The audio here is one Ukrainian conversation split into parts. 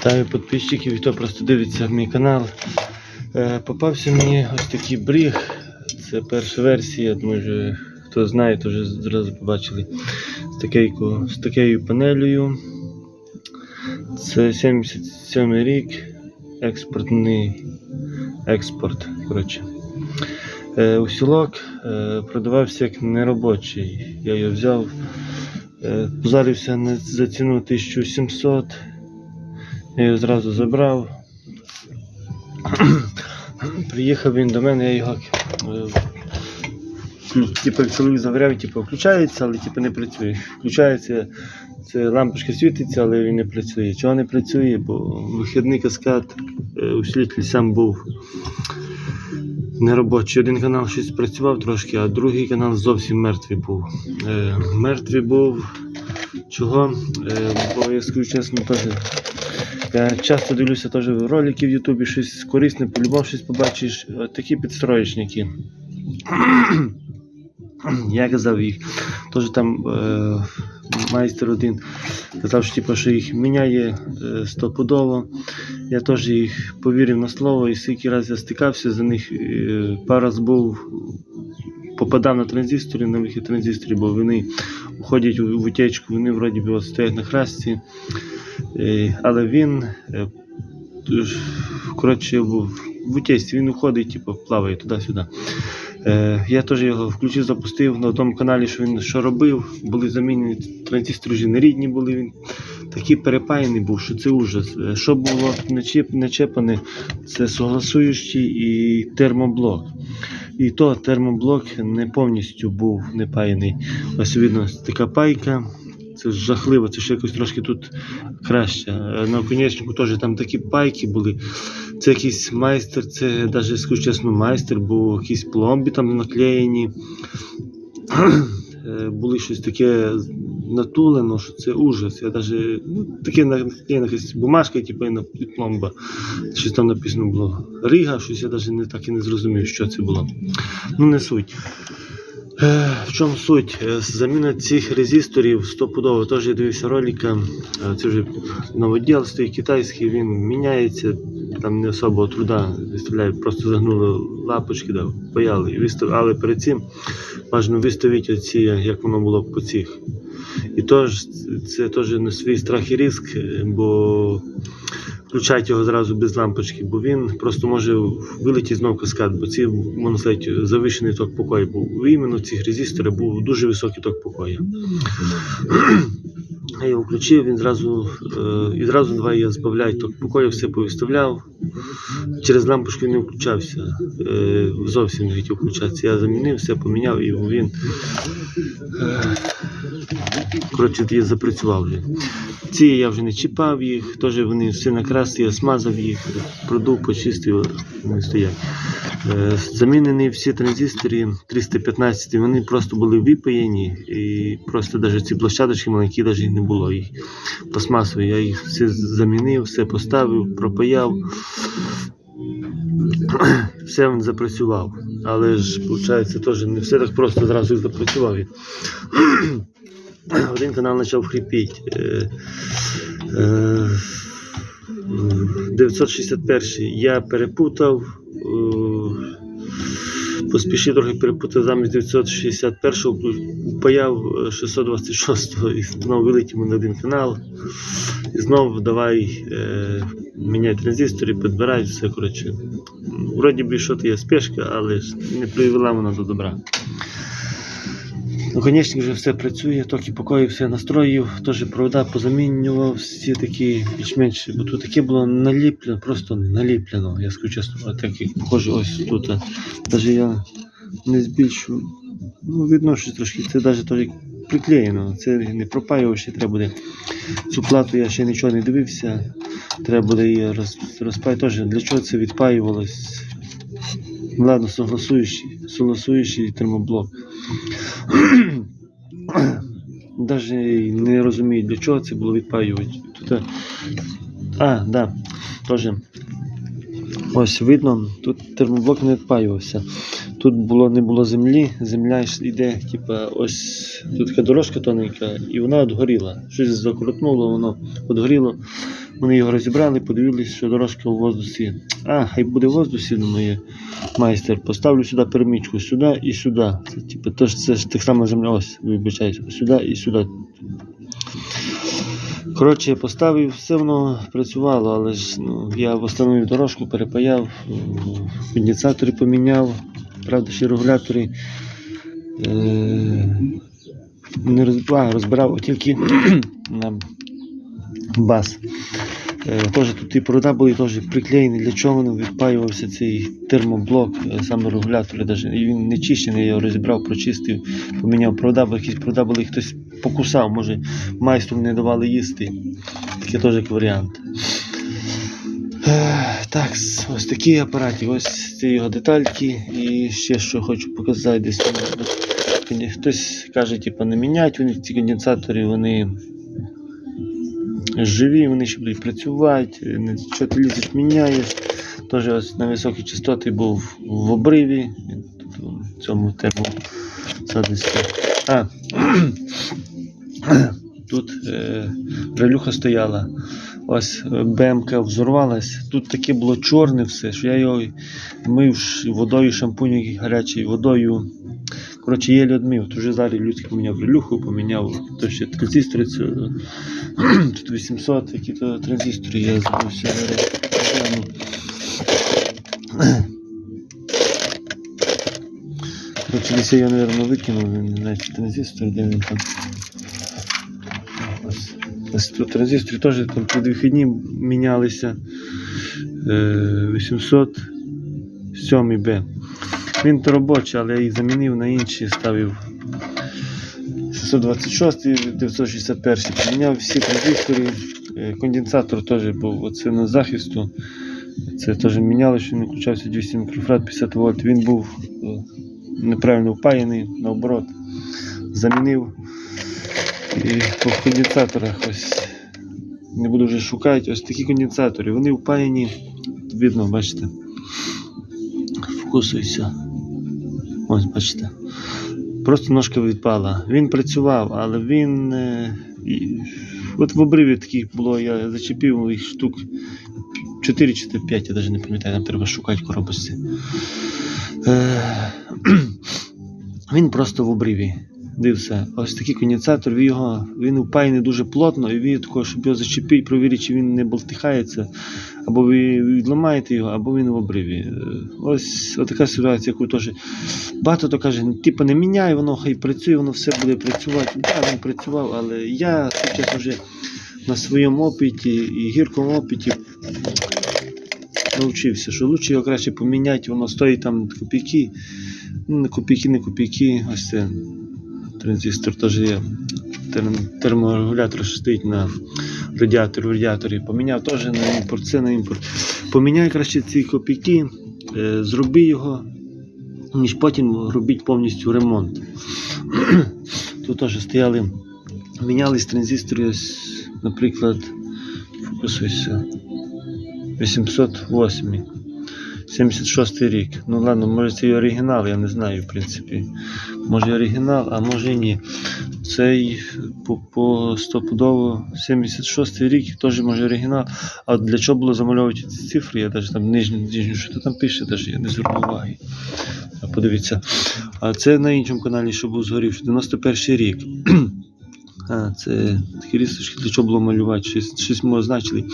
Вітаю підписчиків, хто просто дивиться мій канал. Е, Попався мені ось такий бріг. Це перша версія, вже хто знає, то вже зразу побачили. З, такейку, з такою панелею. Це 77 рік. Експортний експорт. Коротше. Е, Усілок е, продавався як неробочий. Я його взяв, позарився за ціну 1700. Я його зразу забрав. Приїхав він до мене, я його е, типу, як чоловік заваряв, типу, включається, але типу, не працює. Включається, це лампочка світиться, але він не працює. Чого не працює? Бо вихідний каскад е, усилитель сам був неробочий. Один канал щось працював трошки, а другий канал зовсім мертвий був. Е, мертвий був. Чого? Бо я скажу чесно, теж часто дивлюся теж ролики в Ютубі, щось корисне, по-любому щось побачиш. Такі підстроєчники. Я казав їх. Теж там е, майстер один казав, що, типу, що їх міняє е, стопудово. Я теж їх повірив на слово, і скільки разів я стикався за них, е, пару раз був, попадав на транзисторі, на вихід транзисторів, бо вони уходять в утечку, вони вроді стоять на хресті. Е, Але він, е, коротше, в утєсті, він уходить, типу, плаває туди-сюди. Е, Я теж його включив, запустив на тому каналі, що він що робив. Були замінені транзистори вже нерідні були. Він такий перепаяний був, що це ужас. Що було начепане, це согласуючий і термоблок. І то термоблок не повністю був не паяний. Ось видно, така пайка. Це жахливо, це ще якось трошки тут краще. Е, На оконечнику теж там такі пайки були. Це якийсь майстер, це навіть скажу чесно, майстер, бо якісь пломби там наклеєні. Е, Були щось таке натулено, що це ужас. Я навіть, ну, таке наклеєна бумажка, типу, на- пломба. Щось там написано було. Рига, щось я навіть не, так і не зрозумів, що це було. Ну, не суть. В чому суть? Е, Заміна цих резисторів стопудово. Теж я дивився ролика. Е, Це вже новоділ стоїть китайський, він міняється, там не особого труда виставляє, просто загнули лапочки, да, паяли і вистав. Але перед цим бажано виставити оці, як воно було по цих. І тож це теж на свій страх і ризик, е, бо включати його зразу без лампочки, бо він просто може вилетіти знову каскад, бо ці, можна сказати, завищений ток покою був. Іменно цих резисторів був дуже високий ток покою. Я його включив, він зразу е, і зразу давай я збавляю ток покою, все повиставляв. Через лампочку не включався. Е, зовсім не хотів включатися. Я замінив, все поміняв і він. Е, коротше, запрацював. Ці я вже не чіпав їх, теж вони все накрасили, я смазав їх, продув, почистив, вони стоять. Замінені всі транзистори 315, вони просто були випаяні, і просто навіть ці площадочки маленькі навіть не було їх пластмасові. Я їх все замінив, все поставив, пропаяв. Все він запрацював. Але ж, виходить, теж не все так просто зразу запрацював. Один канал почав хрипіти. Е, е, 961 я перепутав. Е, Поспішив трохи перепутав замість 961-го, упаяв 626-го і знову вилетів на один канал. І знову давай е, міняй транзистори, підбирай все. Коротше. Вроді би, що то є спешка, але ж не привела вона до добра. Ну, звісно, вже все працює, токи покою все настроїв, теж провода позамінював, всі такі більш-менш, бо тут таке було наліплено, просто наліплено, я скажу чесно, так як похоже ось тут. Навіть я не збільшу, ну видно, трошки, це навіть приклеєно, це не пропаював, ще треба буде. Цю плату я ще нічого не дивився, треба буде її роз, розпаяти теж. Для чого це відпаювалось? Ладно, согласуючий, согласуючий термоблок. Даже не розумію, для чого це було відпаювати. Тут, е, а, да, теж. Ось видно, тут термоблок не відпаювався. Тут було, не було землі, земля йде, типа, ось тут така дорожка тоненька, і вона відгоріла. Щось закрутнуло, воно відгоріло. Вони його розібрали, подивилися, що дорожка у воздусі. А, хай буде в воздусі, думає майстер. Поставлю сюди перемічку, сюди і сюди. Це, типу, тож, це ж так само земля, ось, вибачаюся, сюди і сюди. Коротше, поставив, все воно працювало, але ж ну, я встановив дорожку, перепаяв, конденсатори поміняв, правда, ще регулятори. Е- не розбирав от тільки на бас. Е, Теж тут і провода були теж приклеєні, для чого він відпаювався цей термоблок, е, саме регулятори. Даже. І він не чищений, я його розібрав, прочистив, поміняв провода, бо якісь провода були, хтось покусав, може майстру не давали їсти. Таке теж як варіант. Е, Так, ось такі апарати, ось ці його детальки. І ще що хочу показати десь. Хтось каже, типу, не міняти, вони ці конденсатори, вони живі, вони ще будуть працювати, що ти лізеш, міняєш. Теж ось на високі частоти був в обриві, тут в цьому термосадисі. А, тут е, релюха стояла. Ось е, БМК взорвалась. Тут таке було чорне все, що я його мив водою, шампунь гарячою водою. Коротше, єлі одмив. Тут вже зараз людський поміняв релюху, поміняв то ще транзистори. Це, е, тут 800, які то транзистори, я забувся. Коротше, десь я мабуть, викинув, знаю, чи транзистор, де він там. Ось. Тут транзистори теж там під вихідні мінялися. Е, 807 Б. Він то робочий, але я їх замінив на інші, ставив 626, 961. Поміняв всі транзистори. Е, Конденсатор теж був оце на захисту. Це теж міняли, що він включався 200 мікрофрат 50 вольт. Він був е, неправильно впаяний, наоборот. Замінив. І по конденсаторах ось не буду вже шукати. Ось такі конденсатори. Вони впаяні, видно, бачите. Вкусується. Ось, бачите. Просто ножка відпала. Він працював, але він. е, і, от в обриві таких було, я зачепив їх штук 4 чи 5, я навіть не пам'ятаю, нам треба шукати коробочці. Е, він просто в обриві. Дився, ось такий конденсатор, він його він впаяний дуже плотно, і він такого, щоб його зачепити, провірити, чи він не болтихається, або ви відламаєте його, або він в обриві. Е, Ось така ситуація, яку теж багато хто каже, типу не міняй, воно хай працює, воно все буде працювати. Так, він працював, але я зараз вже на своєму опиті і гіркому опиті навчився, що краще його краще поміняти, воно стоїть там копійки. Ну, не копійки, не копійки. Ось це транзистор теж є. Терморегулятор що стоїть на радіаторі, в радіаторі. Поміняв теж на імпорт, це на імпорт. Поміняй краще ці копійки, е, зроби його, ніж потім робіть повністю ремонт. Тут теж стояли, мінялись транзистори, ось, наприклад, фокусуйся. 808. 76 рік. Ну ладно, може це і оригінал, я не знаю, в принципі. Може оригінал, а може ні. Цей по, по стопудово 76 рік, теж може оригінал. А для чого було замальовувати ці цифри? Я навіть там нижню, нижню що там пише, навіть я не звернув уваги. Подивіться. А це на іншому каналі, що був згорівши, 91 рік. А, це такі рисочки, для чого було малювати, щось, щось ми означили.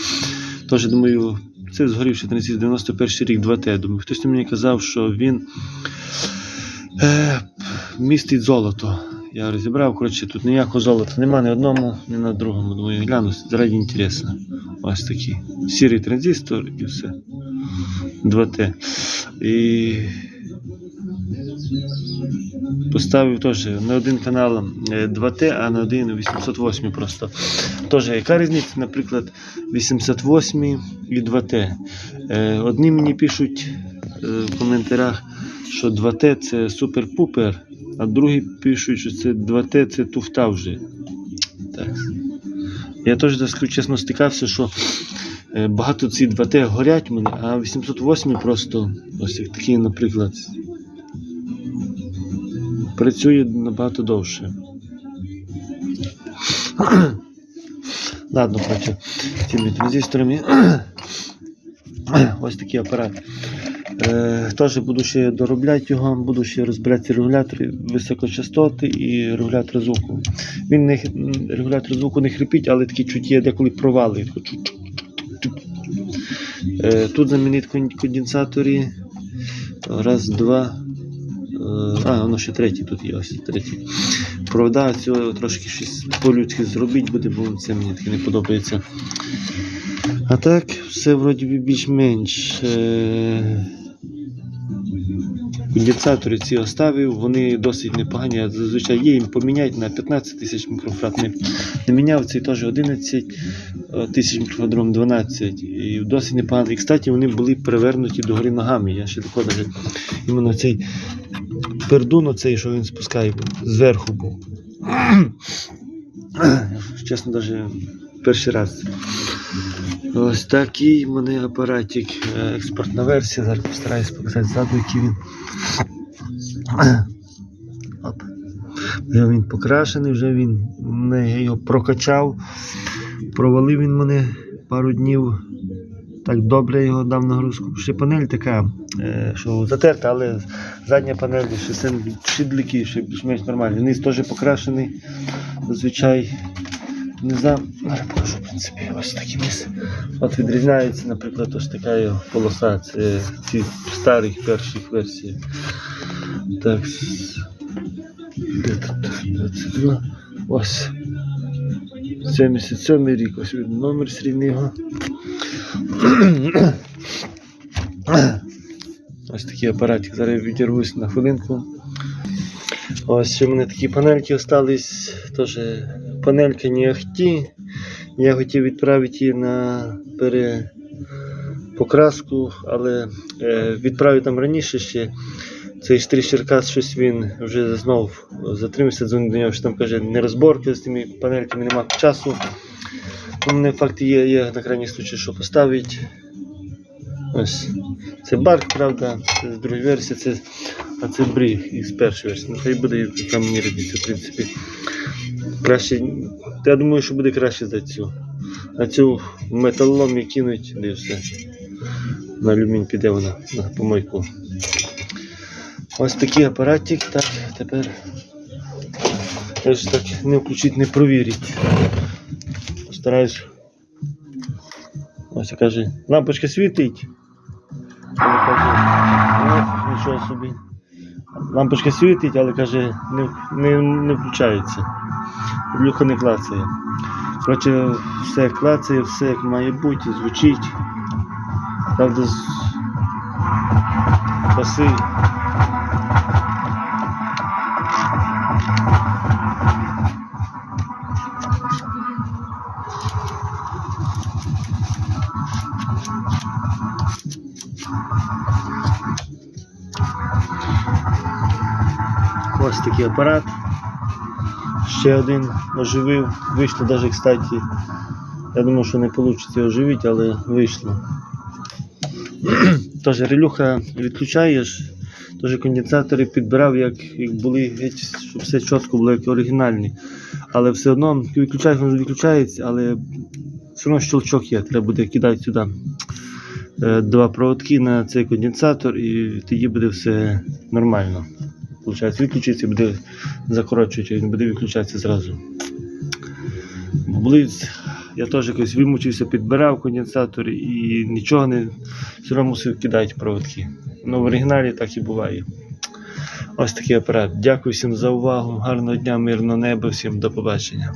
Тож, думаю, це згорівший 91 рік 2Т. Думаю, хтось мені казав, що він е, містить золото. Я розібрав, коротше, тут ніякого золота нема ні одному, ні на другому. Думаю, гляну, заради інтересно. Ось такий. Сірий транзистор і все. 2Т. І поставив теж на один канал е, 2Т, а на один 808 просто. Теж яка різниця, наприклад, 808 і 2Т. Е, Одні мені пишуть е, в коментарях, що 2Т це супер-пупер, а другі пишуть, що це 2Т це туфта вже. Так. Я теж чесно стикався, що е, багато ці 2Т горять мене, а 808 просто ось як такий, наприклад, працює набагато довше. Ладно, коротше, цими транзисторами. Ось такий апарат. Е, теж буду ще доробляти його, буду ще розбирати регулятори високочастоти і регулятор звуку. Він не регулятор звуку не хрипить, але такі чуть є деколи провали. Е, Тут замінити кон- конденсаторі. Раз, два. Е, А, воно ще третій тут є, ось третій. Провода цього трошки щось по-людськи зробити буде, бо це мені таке не подобається. А так, все вроді більш-менш. Е, Конденсатори ці оставив, вони досить непогані. Зазвичай є їм поміняти на 15 тисяч мікрофрат. Не, міняв цей теж 11 е, тисяч мікрофрат, 12. І досить непоганий. І, кстати, вони були перевернуті догори ногами. Я ще такого навіть іменно цей пердун, оцей, що він спускає, зверху був. Чесно, навіть перший раз. Ось такий мене апаратик. е, Експортна версія. Зараз постараюсь показати ззаду, який він. Оп. Вже він покрашений, вже він не, його прокачав. Провалив він мене пару днів. Так добре його дав нагрузку. Ще панель така, е, що затерта, але задня панель, ще це шиблики, ще більш-менш нормальні. Низ теж покрашений. Зазвичай не знаю, покажу, в принципі, ось такі низ. От відрізняється, наприклад, ось така полоса. Це ці старих перших версій. Так. Де тут? 22. Ось. 77 рік. Ось він номер серійний його. Ось такий апаратик. Зараз я відірвусь на хвилинку. Ось ще в мене такі панельки остались. Теж панелька не ахті. Я хотів відправити її на перепокраску, але е, відправив там раніше ще. Цей штрих Черкас щось він вже знов затримався, дзвонив до нього, що там каже, не розборки з тими панельками, нема часу. У мене факт є, є на крайній случай, що поставити. Ось. Це барк, правда, це з другої версії, це, а це бріг із першої версії. Ну, хай буде яка мені різниця, в принципі. Краще, я думаю, що буде краще за цю. А цю в металоломі кинуть, де все. На алюмінь піде вона на помойку. Ось такий апаратик. Так, тепер я ж так не включить, не провірить. Постараюсь. Ось каже, лампочка світить. Але каже, нічого собі. Лампочка світить, але каже, не, не, не включається. Люха не клацає. Коротше, все клацає, все як має бути, звучить. Правда, з Ось такий апарат. Ще один оживив. Вийшло навіть, кстати. Я думав, що не вийде оживити, але вийшло. Тож релюха відключаєш, теж конденсатори підбирав, як, як були, щоб все чітко було, як оригінальні. Але все одно відключається, але все одно щелчок є, треба буде кидати сюди два проводки на цей конденсатор і тоді буде все нормально. Получається, виключиться і буде закорочувати, він буде відключатися зразу. Бо я теж якось вимучився, підбирав конденсатор і нічого не все одно мусив кидати проводки. Ну, в оригіналі так і буває. Ось такий апарат. Дякую всім за увагу. Гарного дня, мирного неба, всім до побачення.